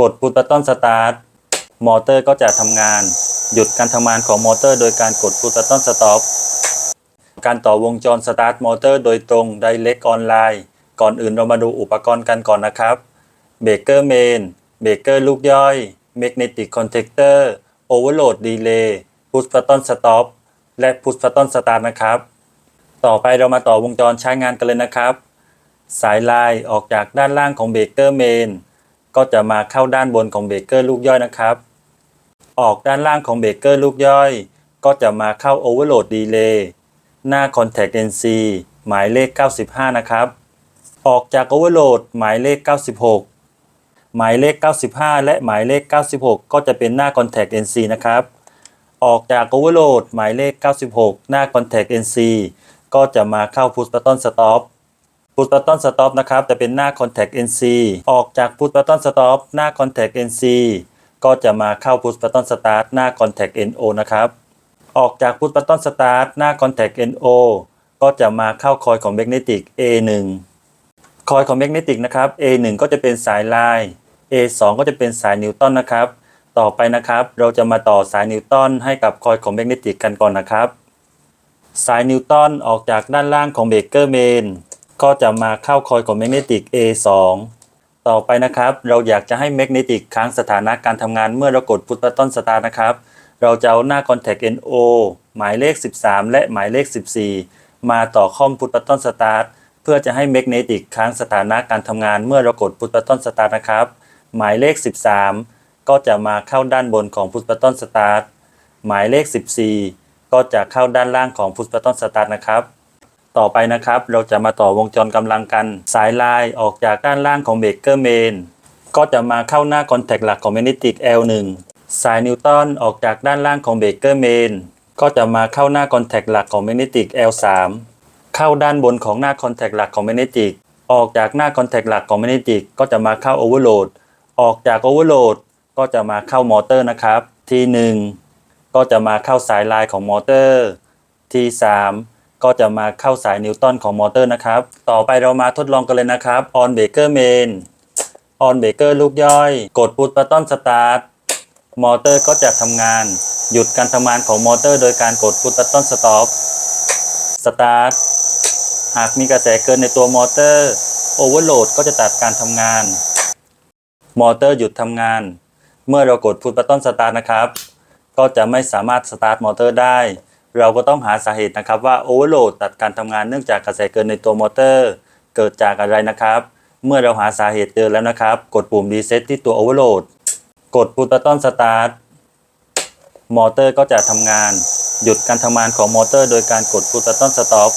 กดพุท button start มอเตอร์ก็จะทำงาน หยุดการทำงานของมอเตอร์ โดยการกดพุท button stop การต่อวงจรสตาร์ทมอเตอร์โดยตรง Direct Online ก่อนอื่นเรามาดูอุปกรณ์กันก่อนนะครับเบรกเกอร์เมนเบรกเกอร์ลูกย่อย Magnetic Contactor Overload Relay Push Button Stop และ Push Button Start นะครับ ต่อไปเรามาต่อวงจรใช้งานกันเลยนะครับ สายลายออกจากด้านล่างของเบรกเกอร์เมน ก็จะมาเข้าด้านบนของเบเกอร์ลูกย่อยนะครับ ออกด้านล่างของเบเกอร์ลูกย่อย ก็จะมาเข้า Overload Relay หน้า Contact NC หมายเลข 95 นะครับ ออกจาก Overload หลดหมายเลข 96 หมายเลข 95 และหมายเลข 96 ก็จะเป็นหน้า Contact NC นะครับ ออกจาก Overload หมายเลข 96 หน้า Contact NC ก็จะมาเข้า Push Button Stop Push Button Stop นะครับจะเป็นหน้า Contact NC ออกจาก Push Button Stop หน้า Contact NC ก็จะมาเข้า Push Button Start หน้า Contact NO นะครับ ออกจาก Push Button Start หน้า Contact NO ก็จะมาเข้าคอยของ Magnetic A1 คอยของ Magnetic นะครับ A1 ก็จะเป็นสายลาย A2 ก็จะเป็นสายนิวตันนะครับ ต่อไปนะครับ เราจะมาต่อสายนิวตันให้กับคอยของ Magnetic กันก่อนนะครับ สายนิวตันออกจากด้านล่างของเบรกเกอร์เมน ก็จะมาเข้าคอยของ Magnetic A2 ต่อไปนะครับ เราอยากจะให้ Magnetic ค้างสถานะการทำงานเมื่อเรากด Push Button Start นะครับ เราจะเอาหน้า Contact NO หมายเลข 13 และหมายเลข 14 มาต่อข้อม Push Button Start เพื่อจะให้ Magnetic ค้างสถานะการทำงานเมื่อเรากด Push Button Start นะครับ หมายเลข 13 ก็จะมาเข้าด้านบนของ Push Button Start หมายเลข 14 ก็จะเข้าด้านล่างของ Push Button Start นะครับ ต่อไปนะครับ เราจะมาต่อวงจรกำลังกัน สายลายออกจากด้านล่างของเบรกเกอร์เมนก็จะมาเข้าหน้าคอนแทคหลักของ Magnetic L1 สายนิวตันออกจากด้านล่างของเบรกเกอร์เมนก็จะมาเข้าหน้าคอนแทคหลักของ Magnetic L3 เข้าด้านบนของหน้าคอนแทคหลักของ Magnetic ออกจากหน้าคอนแทคหลักของ Magnetic ก็จะมาเข้า Overload ออกจาก Overload ก็จะมาเข้ามอเตอร์นะครับทีหนึ่งก็จะมาเข้าสายลายของมอเตอร์ T3 ก็จะมาเข้าสายนิวตันของมอเตอร์นะครับ ต่อไปเรามาทดลองกันเลยนะครับ on breaker main on breaker ลูกย่อย กด push button start มอเตอร์ก็จะทำงาน หยุดการทำงานของมอเตอร์โดยการกด push button stop start หากมีกระแสเกินในตัวมอเตอร์ overload ก็จะตัดการทำงาน มอเตอร์หยุดทำงาน เมื่อเรากด push button start นะครับ ก็จะไม่สามารถสตาร์ทมอเตอร์ได้ เราก็ต้องหาสาเหตุนะครับว่าโอเวอร์โหลดตัดการทำงานเนื่องจากกระแสเกินในตัวมอเตอร์ เกิดจากอะไรนะครับ เมื่อเราหาสาเหตุเจอแล้วนะครับ กดปุ่มรีเซ็ตที่ตัว Overload กดกดปุ่มต้นสตาร์ทมอเตอร์ก็จะทำงาน หยุดการทำงานของมอเตอร์ โดยการกดปุ่มต้นสต็อป